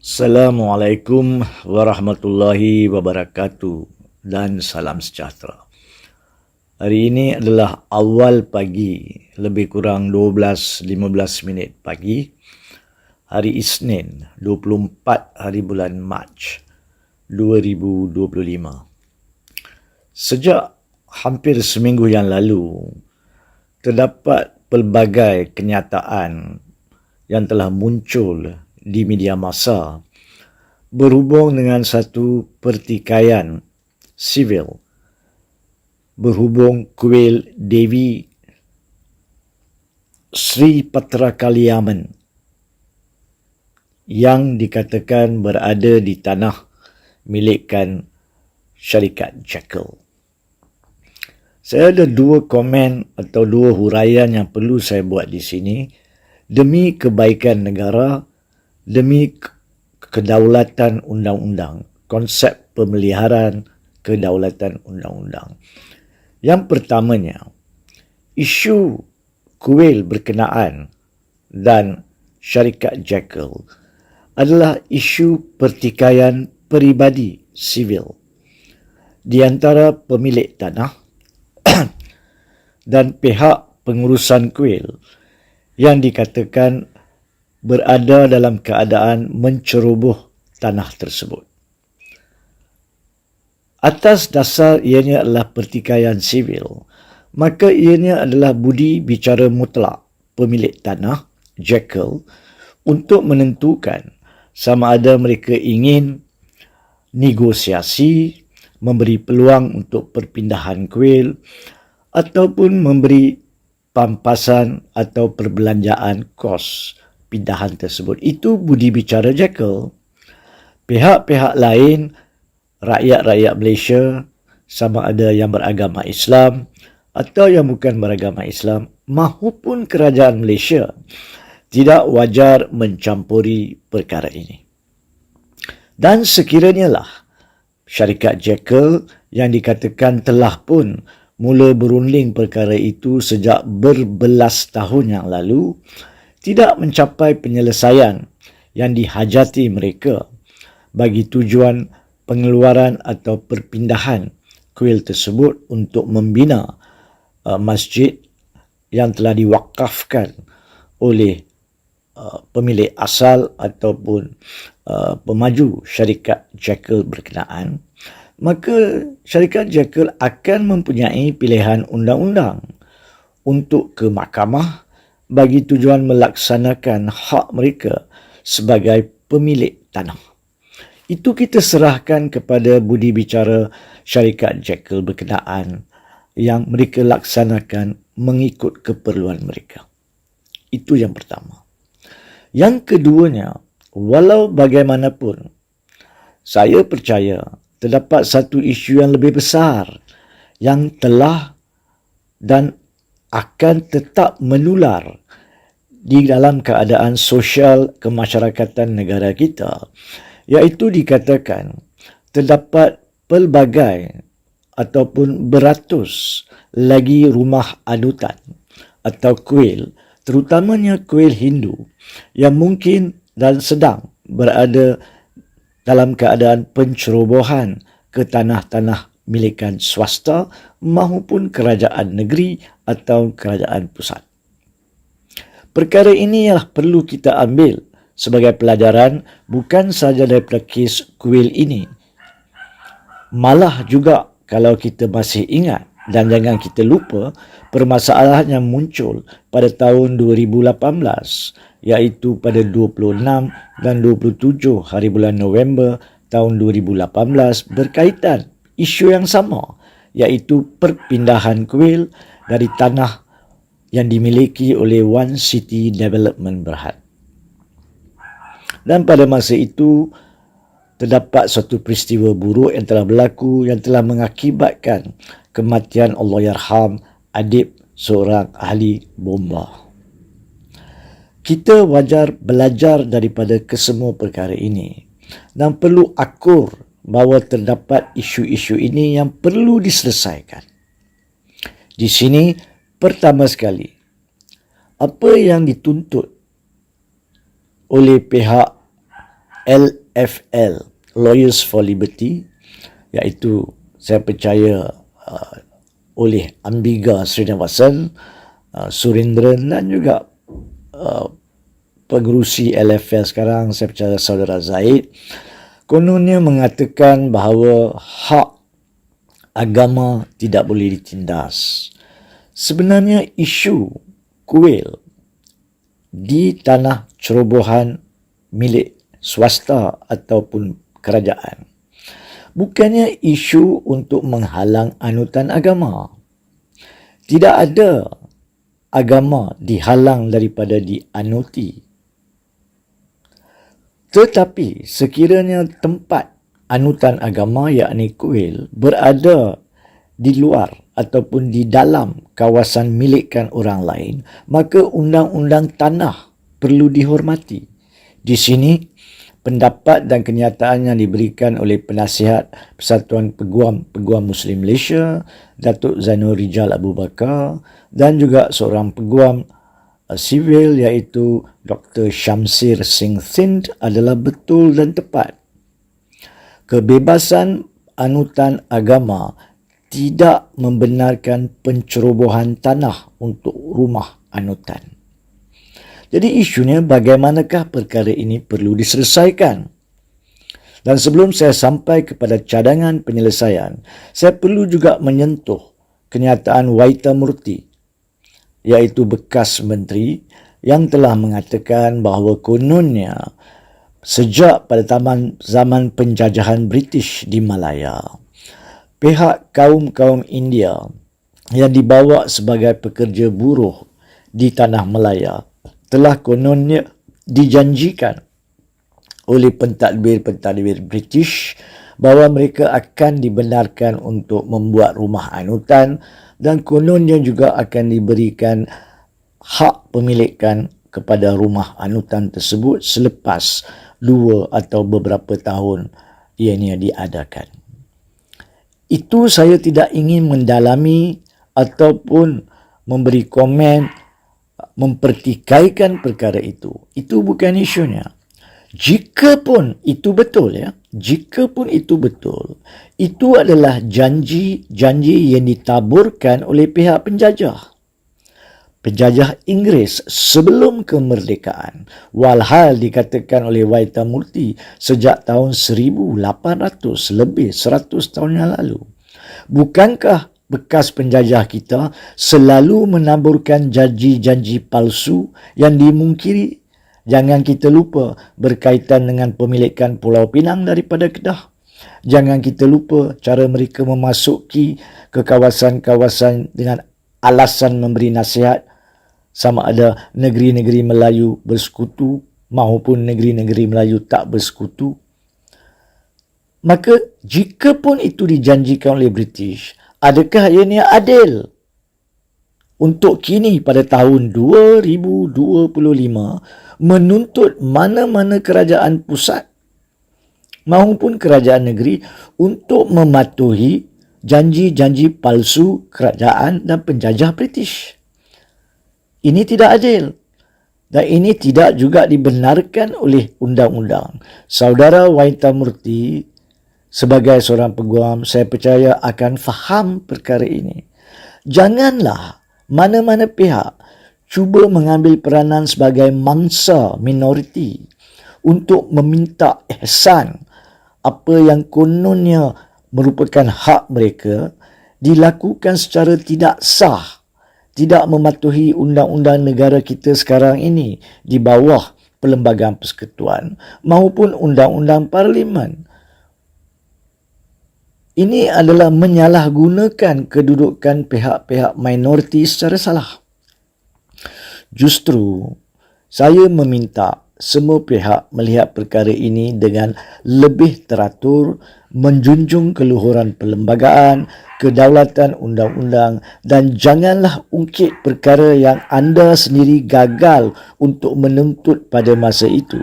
Assalamualaikum warahmatullahi wabarakatuh dan salam sejahtera. Hari ini adalah awal pagi, lebih kurang 12-15 minit pagi. Hari Isnin, 24 hari bulan Mac 2025. Sejak hampir seminggu yang lalu, terdapat pelbagai kenyataan yang telah muncul di media masa berhubung dengan satu pertikaian sivil berhubung kuil Devi Sri Patra Kaliaman yang dikatakan berada di tanah milikkan syarikat Jekyll. Saya ada dua komen atau dua huraian yang perlu saya buat di sini demi kebaikan negara demi kedaulatan undang-undang, konsep pemeliharaan kedaulatan undang-undang. Yang pertamanya, isu kuil berkenaan dan syarikat Jekyll adalah isu pertikaian peribadi sivil di antara pemilik tanah dan pihak pengurusan kuil yang dikatakan berada dalam keadaan menceroboh tanah tersebut. Atas dasar ianya adalah pertikaian sivil, maka ianya adalah budi bicara mutlak pemilik tanah, Jekyll, untuk menentukan sama ada mereka ingin negosiasi, memberi peluang untuk perpindahan kuil ataupun memberi pampasan atau perbelanjaan kos pindahan tersebut. Itu budi bicara Jekyll. Pihak-pihak lain, rakyat-rakyat Malaysia, sama ada yang beragama Islam atau yang bukan beragama Islam, mahupun kerajaan Malaysia, tidak wajar mencampuri perkara ini. Dan sekiranya lah syarikat Jekyll yang dikatakan telah pun mula berunding perkara itu sejak berbelas tahun yang lalu, tidak mencapai penyelesaian yang dihajati mereka bagi tujuan pengeluaran atau perpindahan kuil tersebut untuk membina uh, masjid yang telah diwakafkan oleh uh, pemilik asal ataupun uh, pemaju syarikat Jekyll berkenaan maka syarikat Jekyll akan mempunyai pilihan undang-undang untuk ke mahkamah bagi tujuan melaksanakan hak mereka sebagai pemilik tanah. Itu kita serahkan kepada budi bicara syarikat Jekyll berkenaan yang mereka laksanakan mengikut keperluan mereka. Itu yang pertama. Yang keduanya, walau bagaimanapun, saya percaya terdapat satu isu yang lebih besar yang telah dan akan tetap menular di dalam keadaan sosial kemasyarakatan negara kita iaitu dikatakan terdapat pelbagai ataupun beratus lagi rumah adutan atau kuil terutamanya kuil Hindu yang mungkin dan sedang berada dalam keadaan pencerobohan ke tanah-tanah milikan swasta maupun kerajaan negeri atau kerajaan pusat. Perkara ini ialah perlu kita ambil sebagai pelajaran bukan sahaja daripada kes kuil ini. Malah juga kalau kita masih ingat dan jangan kita lupa permasalahan yang muncul pada tahun 2018 iaitu pada 26 dan 27 hari bulan November tahun 2018 berkaitan isu yang sama iaitu perpindahan kuil dari tanah yang dimiliki oleh One City Development Berhad. Dan pada masa itu terdapat suatu peristiwa buruk yang telah berlaku yang telah mengakibatkan kematian Allah Yarham Adib seorang ahli bomba. Kita wajar belajar daripada kesemua perkara ini dan perlu akur bahawa terdapat isu-isu ini yang perlu diselesaikan. Di sini, pertama sekali, apa yang dituntut oleh pihak LFL Lawyers for Liberty iaitu saya percaya uh, oleh Ambiga Srinivasan, uh, Surendran dan juga uh, pengurusi LFL sekarang saya percaya saudara Zaid kononnya mengatakan bahawa hak agama tidak boleh ditindas. Sebenarnya isu kuil di tanah cerobohan milik swasta ataupun kerajaan bukannya isu untuk menghalang anutan agama. Tidak ada agama dihalang daripada dianuti. Tetapi sekiranya tempat anutan agama yakni kuil berada di luar ataupun di dalam kawasan milikkan orang lain, maka undang-undang tanah perlu dihormati. Di sini pendapat dan kenyataan yang diberikan oleh penasihat Persatuan Peguam-Peguam Muslim Malaysia, Datuk Zainul Rijal Abu Bakar dan juga seorang peguam uh, sivil iaitu Dr. Shamsir Singh Thind adalah betul dan tepat. Kebebasan anutan agama tidak membenarkan pencerobohan tanah untuk rumah anutan. Jadi isunya bagaimanakah perkara ini perlu diselesaikan. Dan sebelum saya sampai kepada cadangan penyelesaian, saya perlu juga menyentuh kenyataan Waita Murti, iaitu bekas menteri yang telah mengatakan bahawa kononnya sejak pada zaman penjajahan British di Malaya, pihak kaum-kaum India yang dibawa sebagai pekerja buruh di tanah Malaya telah kononnya dijanjikan oleh pentadbir-pentadbir British bahawa mereka akan dibenarkan untuk membuat rumah anutan dan kononnya juga akan diberikan hak pemilikan kepada rumah anutan tersebut selepas dua atau beberapa tahun ianya diadakan. Itu saya tidak ingin mendalami ataupun memberi komen mempertikaikan perkara itu. Itu bukan isunya. Jika pun itu betul ya, jika pun itu betul, itu adalah janji-janji yang ditaburkan oleh pihak penjajah. Penjajah Inggeris sebelum kemerdekaan, walhal dikatakan oleh Waita Murti sejak tahun 1800 lebih 100 tahun yang lalu. Bukankah bekas penjajah kita selalu menaburkan janji-janji palsu yang dimungkiri. Jangan kita lupa berkaitan dengan pemilikan Pulau Pinang daripada Kedah. Jangan kita lupa cara mereka memasuki ke kawasan-kawasan dengan alasan memberi nasihat sama ada negeri-negeri Melayu bersekutu maupun negeri-negeri Melayu tak bersekutu. Maka jika pun itu dijanjikan oleh British, adakah ianya adil? Untuk kini pada tahun 2025 menuntut mana-mana kerajaan pusat maupun kerajaan negeri untuk mematuhi janji-janji palsu kerajaan dan penjajah British. Ini tidak adil dan ini tidak juga dibenarkan oleh undang-undang. Saudara Waita Murti sebagai seorang peguam, saya percaya akan faham perkara ini. Janganlah mana-mana pihak cuba mengambil peranan sebagai mangsa minoriti untuk meminta ihsan apa yang kononnya merupakan hak mereka dilakukan secara tidak sah, tidak mematuhi undang-undang negara kita sekarang ini di bawah Perlembagaan Persekutuan maupun undang-undang parlimen ini adalah menyalahgunakan kedudukan pihak-pihak minoriti secara salah. Justru, saya meminta semua pihak melihat perkara ini dengan lebih teratur, menjunjung keluhuran perlembagaan, kedaulatan undang-undang dan janganlah ungkit perkara yang anda sendiri gagal untuk menuntut pada masa itu.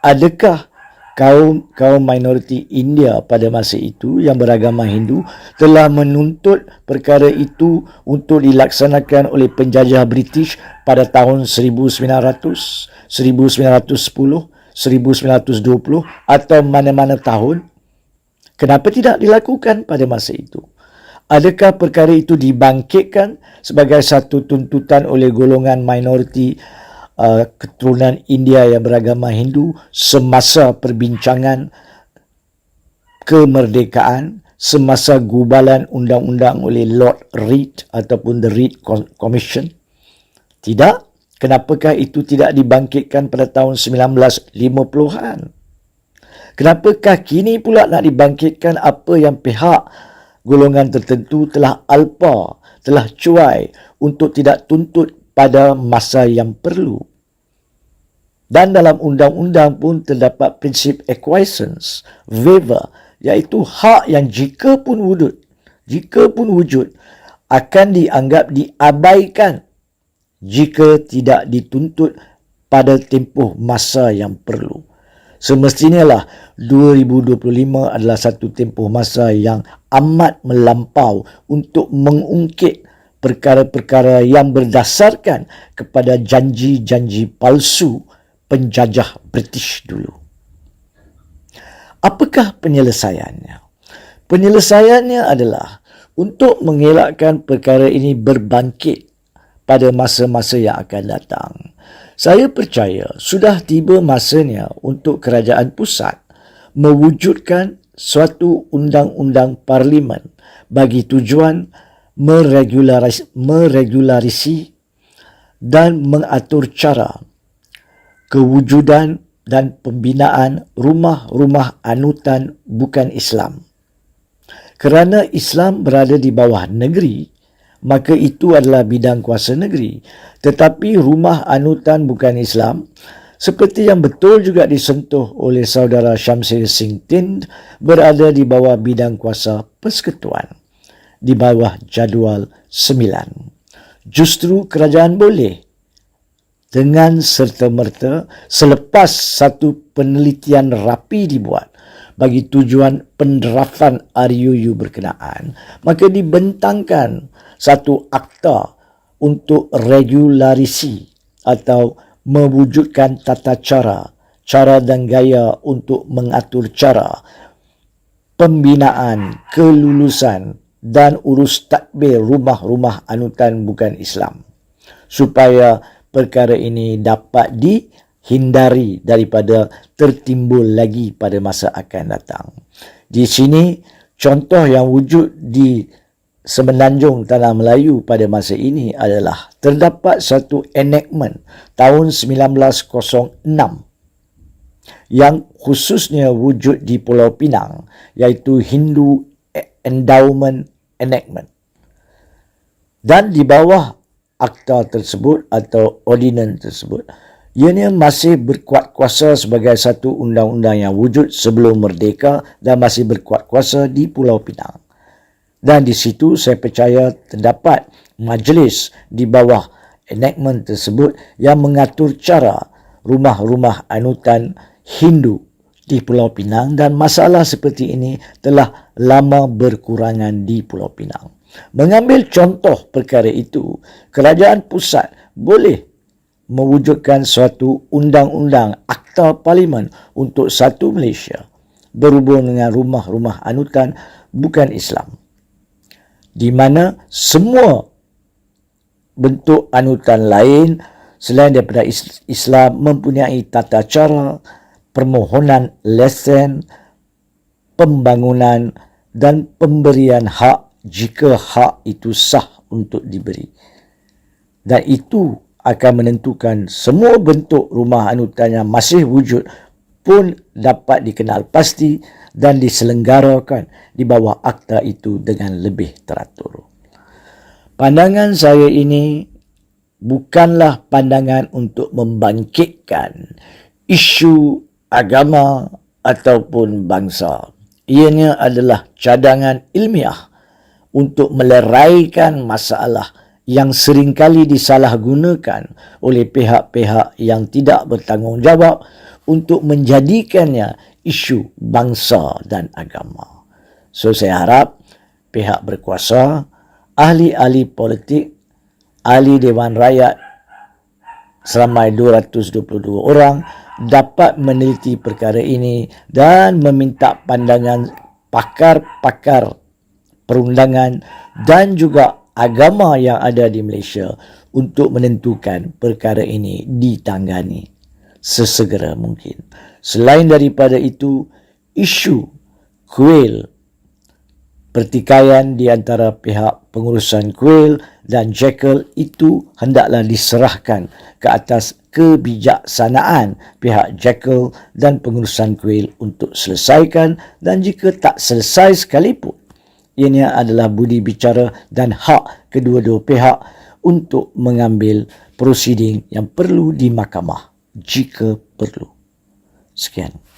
Adakah kaum kaum minoriti India pada masa itu yang beragama Hindu telah menuntut perkara itu untuk dilaksanakan oleh penjajah British pada tahun 1900 1910 1920 atau mana-mana tahun, kenapa tidak dilakukan pada masa itu? Adakah perkara itu dibangkitkan sebagai satu tuntutan oleh golongan minoriti uh, keturunan India yang beragama Hindu semasa perbincangan kemerdekaan semasa gubalan undang-undang oleh Lord Reed ataupun the Reed Commission? Tidak. Kenapakah itu tidak dibangkitkan pada tahun 1950-an? Kenapakah kini pula nak dibangkitkan apa yang pihak golongan tertentu telah alpa, telah cuai untuk tidak tuntut pada masa yang perlu. Dan dalam undang-undang pun terdapat prinsip acquiescence, waiver, iaitu hak yang jika pun wujud, jika pun wujud, akan dianggap diabaikan jika tidak dituntut pada tempoh masa yang perlu. Semestinya lah 2025 adalah satu tempoh masa yang amat melampau untuk mengungkit perkara-perkara yang berdasarkan kepada janji-janji palsu penjajah British dulu. Apakah penyelesaiannya? Penyelesaiannya adalah untuk mengelakkan perkara ini berbangkit pada masa-masa yang akan datang. Saya percaya sudah tiba masanya untuk kerajaan pusat mewujudkan suatu undang-undang parlimen bagi tujuan meregularis, meregulasi dan mengatur cara kewujudan dan pembinaan rumah-rumah anutan bukan Islam. Kerana Islam berada di bawah negeri, maka itu adalah bidang kuasa negeri. Tetapi rumah anutan bukan Islam, seperti yang betul juga disentuh oleh saudara Syamsil Singh Tind, berada di bawah bidang kuasa persekutuan, di bawah jadual sembilan. Justru kerajaan boleh dengan serta-merta selepas satu penelitian rapi dibuat bagi tujuan penderafan RUU berkenaan, maka dibentangkan satu akta untuk regularisi atau mewujudkan tata cara, cara dan gaya untuk mengatur cara pembinaan, kelulusan dan urus takbir rumah-rumah anutan bukan Islam supaya perkara ini dapat dihindari daripada tertimbul lagi pada masa akan datang. Di sini contoh yang wujud di semenanjung Tanah Melayu pada masa ini adalah terdapat satu enactment tahun 1906 yang khususnya wujud di Pulau Pinang iaitu Hindu Endowment Enactment. Dan di bawah akta tersebut atau ordinance tersebut, ianya masih berkuat kuasa sebagai satu undang-undang yang wujud sebelum merdeka dan masih berkuat kuasa di Pulau Pinang. Dan di situ saya percaya terdapat majlis di bawah enactment tersebut yang mengatur cara rumah-rumah anutan Hindu di Pulau Pinang dan masalah seperti ini telah lama berkurangan di Pulau Pinang. Mengambil contoh perkara itu, kerajaan pusat boleh mewujudkan suatu undang-undang akta parlimen untuk satu Malaysia berhubung dengan rumah-rumah anutan bukan Islam di mana semua bentuk anutan lain selain daripada Islam mempunyai tata cara permohonan lesen pembangunan dan pemberian hak jika hak itu sah untuk diberi dan itu akan menentukan semua bentuk rumah anutan yang masih wujud pun dapat dikenal pasti dan diselenggarakan di bawah akta itu dengan lebih teratur. Pandangan saya ini bukanlah pandangan untuk membangkitkan isu agama ataupun bangsa. Ianya adalah cadangan ilmiah untuk meleraikan masalah yang seringkali disalahgunakan oleh pihak-pihak yang tidak bertanggungjawab untuk menjadikannya isu bangsa dan agama. So saya harap pihak berkuasa, ahli-ahli politik, ahli Dewan Rakyat seramai 222 orang dapat meneliti perkara ini dan meminta pandangan pakar-pakar perundangan dan juga agama yang ada di Malaysia untuk menentukan perkara ini ditangani sesegera mungkin. Selain daripada itu, isu kuil pertikaian di antara pihak pengurusan kuil dan Jekyll itu hendaklah diserahkan ke atas kebijaksanaan pihak Jekyll dan pengurusan kuil untuk selesaikan dan jika tak selesai sekalipun ini adalah budi bicara dan hak kedua-dua pihak untuk mengambil prosiding yang perlu di mahkamah jika perlu. Sekian.